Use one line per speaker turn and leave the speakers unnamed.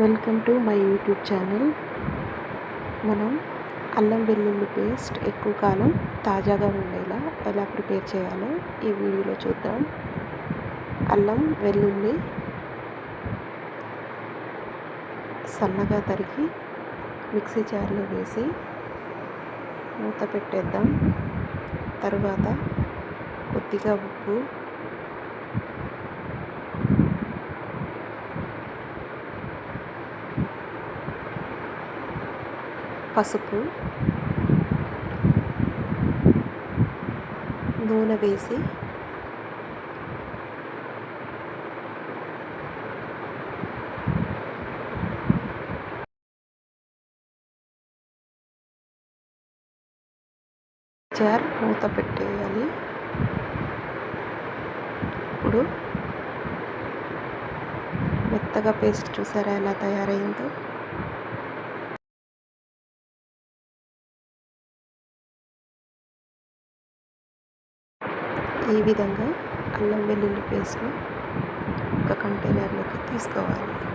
Welcome to my YouTube channel. మనం అల్లం వెల్లుల్లి పేస్ట్ ఎక్కువ కాలం తాజాగా ఉండేలా ఎలా ప్రిపేర్ చేయాలో ఈ వీడియోలో చూద్దాం. అల్లం వెల్లుల్లి సన్నగా తరిగి మిక్సీ జార్లో వేసి మూత పెట్టేద్దాం. తరువాత కొద్దిగా ఉప్పు పసుపు నూనె వేసి జార్ మూత పెట్టేయాలి. ఇప్పుడు మెత్తగా పేస్ట్ చూసారా ఎలా తయారైందో? ఈ విధంగా అల్లం వెల్లుల్లి పేస్ట్ని ఒక కంటైనర్లోకి తీసుకోవాలి.